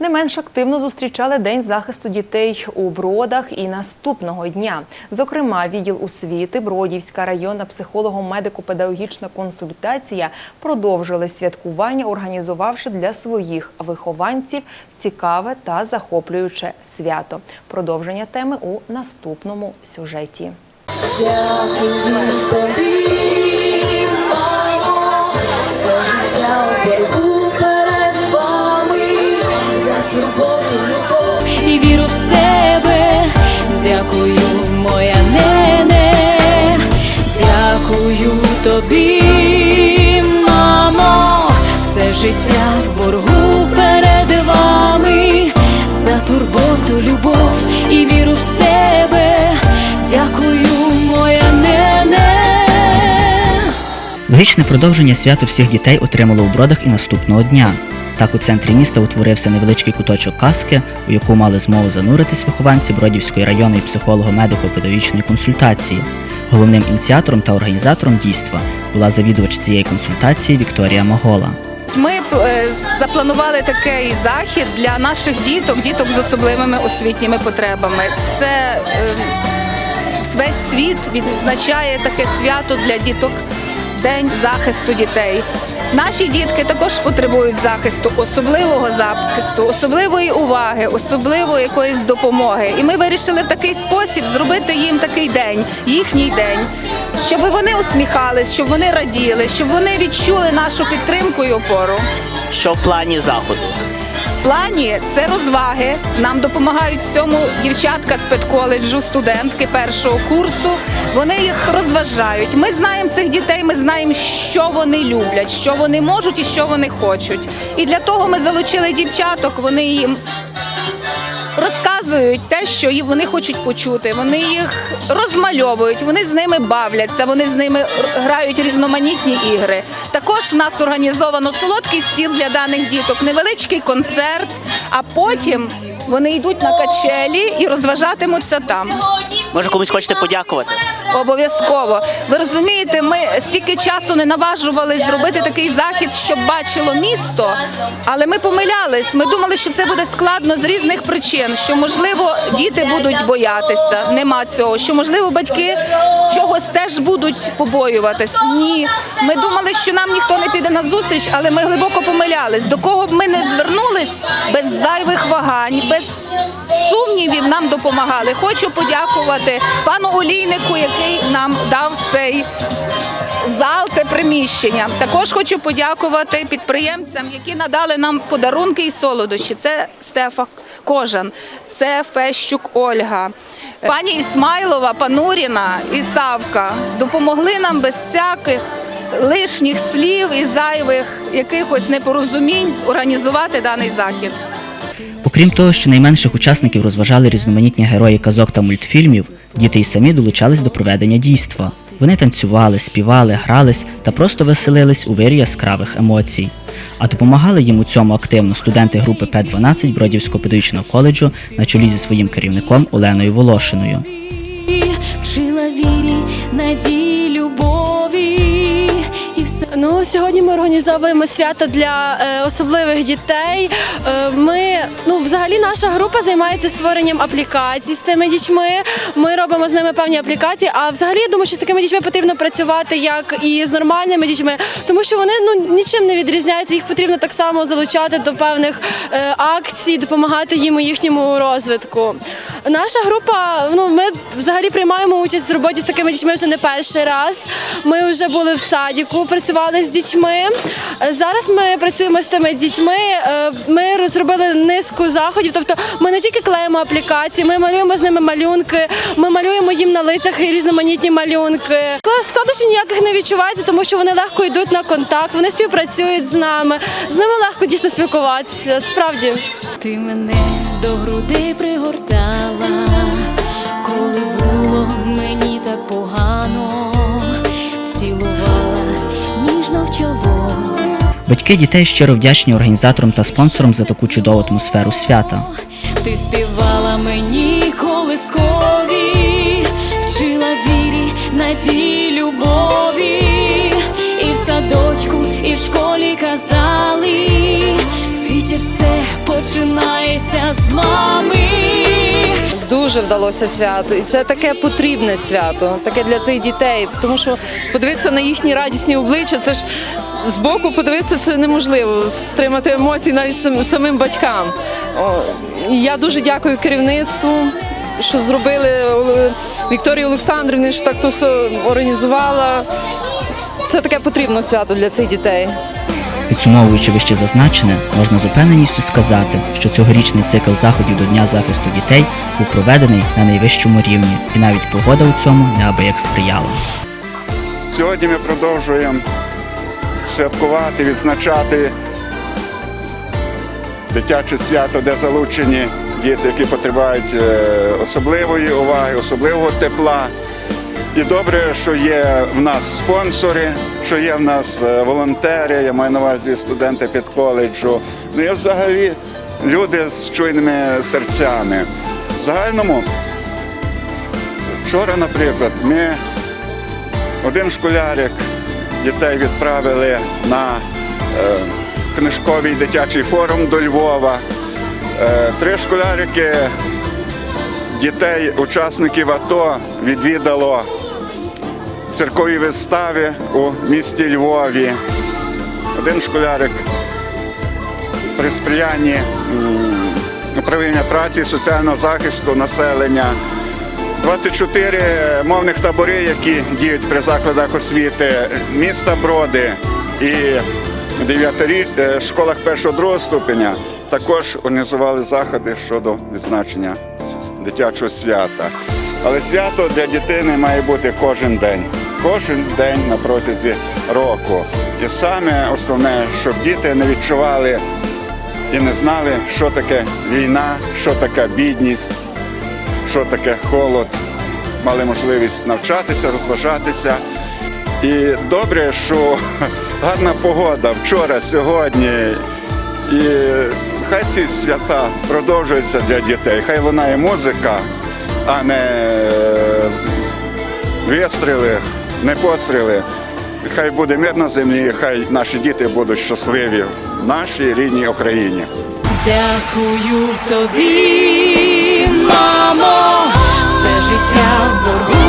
Не менш активно зустрічали День захисту дітей у Бродах і наступного дня. Зокрема, відділ освіти, Бродівська районна психолого-медико-педагогічна консультація продовжили святкування, організувавши для своїх вихованців цікаве та захоплююче свято. Продовження теми у наступному сюжеті. і Логічне продовження свято всіх дітей отримало у бродах і наступного дня. Так у центрі міста утворився невеличкий куточок казки, у яку мали змогу зануритись вихованці Бродівської районної психолого-медико-педагогічної консультації. Головним ініціатором та організатором дійства була завідувач цієї консультації Вікторія Могола. Ми е, запланували такий захід для наших діток, діток з особливими освітніми потребами. Це е, весь світ відзначає таке свято для діток День захисту дітей. Наші дітки також потребують захисту, особливого захисту, особливої уваги, особливої якоїсь допомоги. І ми вирішили в такий спосіб зробити їм такий день, їхній день, щоб вони усміхались, щоб вони раділи, щоб вони відчули нашу підтримку і опору. Що в плані заходу? Плані це розваги. Нам допомагають цьому дівчатка з педколеджу, студентки першого курсу. Вони їх розважають. Ми знаємо цих дітей, ми знаємо, що вони люблять, що вони можуть і що вони хочуть. І для того ми залучили дівчаток. Вони їм розказують те, що вони хочуть почути. Вони їх розмальовують, вони з ними бавляться, вони з ними грають різноманітні ігри. Також в нас організовано солодкий стіл для даних діток, невеличкий концерт, а потім вони йдуть на качелі і розважатимуться там. Може комусь хочете подякувати? Обов'язково. Ви розумієте, ми стільки часу не наважувались зробити такий захід, щоб бачило місто, але ми помилялись. Ми думали, що це буде складно з різних причин, що можливо діти будуть боятися. Нема цього. Що можливо батьки чогось теж будуть побоюватись. Ні. Ми думали, що нам ніхто не піде на зустріч, але ми глибоко помилялись. До кого б ми не звернулись без зайвих вагань, без сумнівів нам допомагали. Хочу подякувати пану Олійнику, який нам дав цей зал, це приміщення. Також хочу подякувати підприємцям, які надали нам подарунки і солодощі. Це Стефа Кожан, це Фещук Ольга. Пані Ісмайлова, Пануріна і Савка допомогли нам без всяких лишніх слів і зайвих якихось непорозумінь організувати даний захід. Окрім того, що найменших учасників розважали різноманітні герої казок та мультфільмів, діти й самі долучались до проведення дійства. Вони танцювали, співали, грались та просто веселились у вирі яскравих емоцій. А допомагали їм у цьому активно студенти групи П-12 Бродівського педагогічного коледжу на чолі зі своїм керівником Оленою Волошиною. Вчила вірі, надії, любові і все. Ну сьогодні ми організовуємо свято для е, особливих дітей. Е, ми ну взагалі наша група займається створенням аплікацій з цими дітьми. Ми робимо з ними певні аплікації. А взагалі я думаю, що з такими дітьми потрібно працювати як і з нормальними дітьми, тому що вони ну нічим не відрізняються. Їх потрібно так само залучати до певних е, акцій, допомагати їм у їхньому розвитку. Наша група, ну ми взагалі приймаємо участь в роботі з такими дітьми вже не перший раз. Ми вже були в садіку, працювали з дітьми. Зараз ми працюємо з тими дітьми. е, Ми розробили низку заходів. Тобто, ми не тільки клеїмо аплікації, ми малюємо з ними малюнки, ми малюємо їм на лицях різноманітні малюнки. Складнощів ніяких не відчувається, тому що вони легко йдуть на контакт, вони співпрацюють з нами. З ними легко дійсно спілкуватися. Справді. Ти мене до грудей пригортала, коли було мені так погано, Батьки дітей щиро вдячні організаторам та спонсорам за таку чудову атмосферу свята. Ти співала мені колискові, вчила вірі, надії, любові, і в садочку, і в школі казали, в світі все починає. сміятися з мами. Дуже вдалося свято, і це таке потрібне свято, таке для цих дітей. Тому що подивитися на їхні радісні обличчя, це ж збоку подивитися це неможливо. Стримати емоції навіть самим батькам. І я дуже дякую керівництву, що зробили Вікторії Олександрівні, що так то все організувала. Це таке потрібне свято для цих дітей. Підсумовуючи вище зазначене, можна з упевненістю сказати, що цьогорічний цикл заходів до Дня захисту дітей був проведений на найвищому рівні, і навіть погода у цьому неабияк сприяла. Сьогодні ми продовжуємо святкувати, відзначати дитяче свято, де залучені діти, які потребують е, особливої уваги, особливого тепла. І добре, що є в нас спонсори, що є в нас е, волонтери, я маю на увазі студенти під коледжу. Ну і взагалі люди з чуйними серцями. В загальному, вчора, наприклад, ми один школярик дітей відправили на е, книжковий дитячий форум до Львова. Е, три школярики дітей, учасників АТО відвідало циркові вистави у місті Львові. Один школярик при сприянні управління праці соціального захисту населення 24 мовних табори, які діють при закладах освіти міста Броди і дев'ятирі е, школах першого-другого ступеня також організували заходи щодо відзначення дитячого свята. Але свято для дитини має бути кожен день, кожен день на протязі року. І саме основне, щоб діти не відчували і не знали, що таке війна, що таке бідність, що таке холод, мали можливість навчатися, розважатися. І добре, що гарна погода вчора, сьогодні. І хай ці свята продовжуються для дітей. Хай лунає музика, а не е, вистріли, не постріли. Хай буде мир на землі, хай наші діти будуть щасливі в нашій рідній Україні. Дякую тобі, мамо, все життя в боргу